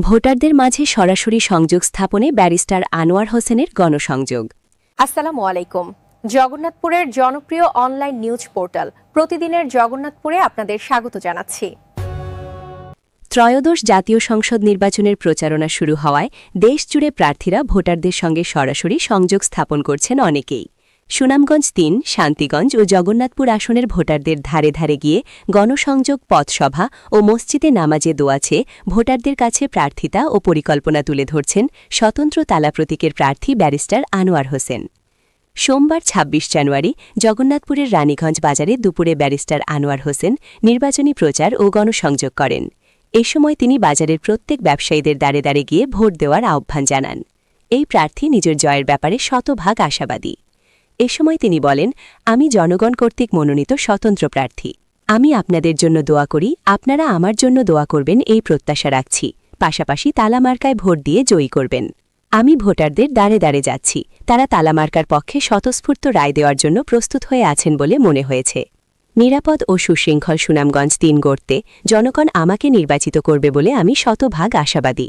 ভোটারদের মাঝে সরাসরি সংযোগ স্থাপনে ব্যারিস্টার আনোয়ার হোসেনের গণসংযোগ। আসসালামু আলাইকুম। জগন্নাথপুরের জনপ্রিয় অনলাইন নিউজ পোর্টাল প্রতিদিনের জগন্নাথপুরে আপনাদের স্বাগত জানাচ্ছি। ত্রয়োদশ জাতীয় সংসদ নির্বাচনের প্রচারণা শুরু হওয়ায় দেশজুড়ে প্রার্থীরা ভোটারদের সঙ্গে সরাসরি সংযোগ স্থাপন করছেন অনেকেই। সুনামগঞ্জ তিন, শান্তিগঞ্জ ও জগন্নাথপুর আসনের ভোটারদের ধারে ধারে গিয়ে গণসংযোগ পথসভা ও মসজিদে নামাজে দোয়াছে ভোটারদের কাছে প্রার্থিতা ও পরিকল্পনা তুলে ধরছেন স্বতন্ত্র তালা প্রতীকের প্রার্থী ব্যারিস্টার আনোয়ার হোসেন। সোমবার ২৬ জানুয়ারি জগন্নাথপুরের রানীগঞ্জ বাজারে দুপুরে ব্যারিস্টার আনোয়ার হোসেন নির্বাচনী প্রচার ও গণসংযোগ করেন। এ সময় তিনি বাজারের প্রত্যেক ব্যবসায়ীদের দাঁড়ে দাঁড়ে গিয়ে ভোট দেওয়ার আহ্বান জানান। এই প্রার্থী নিজের জয়ের ব্যাপারে শতভাগ আশাবাদী। এ সময় তিনি বলেন, আমি জনগণ কর্তৃক মনোনীত স্বতন্ত্র প্রার্থী। আমি আপনাদের জন্য দোয়া করি, আপনারা আমার জন্য দোয়া করবেন, এই প্রত্যাশা রাখছি। পাশাপাশি তালামার্কায় ভোট দিয়ে জয়ী করবেন। আমি ভোটারদের দাঁড়ে দাঁড়ে যাচ্ছি। তারা তালামার্কার পক্ষে স্বতঃস্ফূর্ত রায় দেওয়ার জন্য প্রস্তুত হয়ে আছেন বলে মনে হয়েছে। নিরাপদ ও সুশৃঙ্খল সুনামগঞ্জ তিন গড়তে জনগণ আমাকে নির্বাচিত করবে বলে আমি শতভাগ আশাবাদী।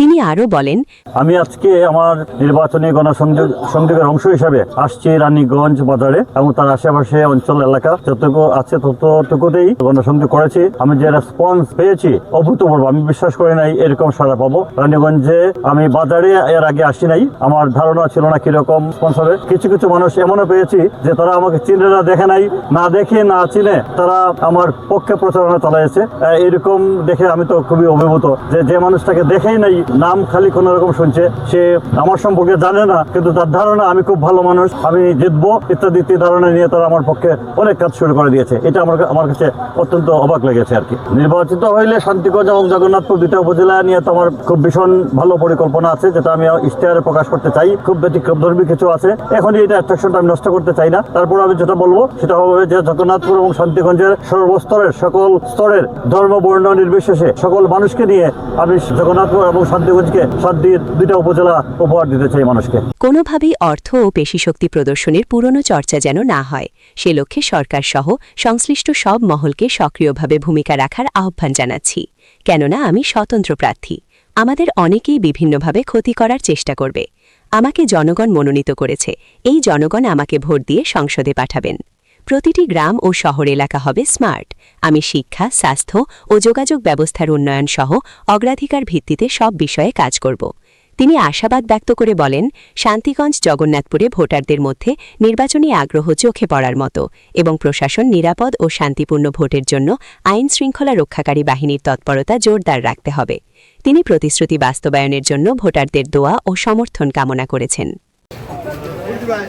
তিনি আরও বলেন, আমি আজকে আমার নির্বাচনী গণসংযোগ সংযোগের অংশ হিসাবে আসছি রানীগঞ্জ বাজারে এবং তার আশেপাশে অঞ্চল এলাকা যতটুকু আছে ততটুকুতেই গণসংযোগ করেছি। আমি যে রেসপন্স পেয়েছি, অভূতপূর্ব। আমি বিশ্বাস করি নাই এরকম সারা পাবো। রানীগঞ্জে আমি বাজারে এর আগে আসি নাই। আমার ধারণা ছিল না কীরকম রেসপন্স হবে কিছু কিছু মানুষ এমনও পেয়েছি যে তারা আমাকে চিনে না, দেখে নাই। না দেখে, না চিনে তারা আমার পক্ষে প্রচারণা চালাইছে। এরকম দেখে আমি তো খুবই অভিভূত যে যে মানুষটাকে দেখেই নাই নাম খালি কোনো রকম শুনছে। সে আমার সম্পর্কে জানে না, কিন্তু তার ধারণা, আমি খুব ভালো মানুষ, আমি জিতবো, ইত্যাদি ইত্যাদি ধারণা নিয়ে তারা আমার পক্ষে অনেক কাজ শুরু করে দিয়েছে। এটা আমার আমার কাছে অত্যন্ত অবাক লেগেছে আর কি। নির্বাচিত হইলে শান্তিগঞ্জ এবং জগন্নাথপুর দুটা উপজেলা নিয়ে তো আমার খুব ভীষণ ভালো পরিকল্পনা আছে, যেটা আমি ইশতেহারে প্রকাশ করতে চাই। খুব ব্যতিক্রমধর্মী কিছু আছে। এখনই এটা অ্যাট্রাকশনটা আমি নষ্ট করতে চাই না। তারপর আমি যেটা বলব, সেটা হবে যে জগন্নাথপুর এবং শান্তিগঞ্জের সর্বস্তরের সকল স্তরের ধর্ম বর্ণ নির্বিশেষে সকল মানুষকে নিয়ে আমি জগন্নাথপুর এবং শান্তিগঞ্জকে শান্তির দুইটা উপজেলা উপহার দিতে চাই মানুষকে। কোনোভাবেই অর্থ ও পেশিশক্তি প্রদর্শনের পুরনো চর্চা যেন না হয়, সে লক্ষ্যে সরকার সহ সংশ্লিষ্ট সব মহলকে সক্রিয়ভাবে ভূমিকা রাখার আহ্বান জানাচ্ছি। কেননা আমি স্বতন্ত্র প্রার্থী। আমাদের অনেকেই বিভিন্নভাবে ক্ষতি করার চেষ্টা করবে। আমাকে জনগণ মনোনীত করেছে। এই জনগণ আমাকে ভোট দিয়ে সংসদে পাঠাবেন। প্রতিটি গ্রাম ও শহর এলাকা হবে স্মার্ট। আমি শিক্ষা, স্বাস্থ্য ও যোগাযোগ ব্যবস্থার উন্নয়ন সহ অগ্রাধিকার ভিত্তিতে সব বিষয়ে কাজ করব। তিনি আশাবাদ ব্যক্ত করে বলেন, শান্তিগঞ্জ জগন্নাথপুরে ভোটারদের মধ্যে নির্বাচনী আগ্রহ চোখে পড়ার মতো এবং প্রশাসন নিরাপদ ও শান্তিপূর্ণ ভোটের জন্য আইন শৃঙ্খলা রক্ষাকারী বাহিনীর তৎপরতা জোরদার রাখতে হবে। তিনি প্রতিশ্রুতি বাস্তবায়নের জন্য ভোটারদের দোয়া ও সমর্থন কামনা করেছেন। ভাই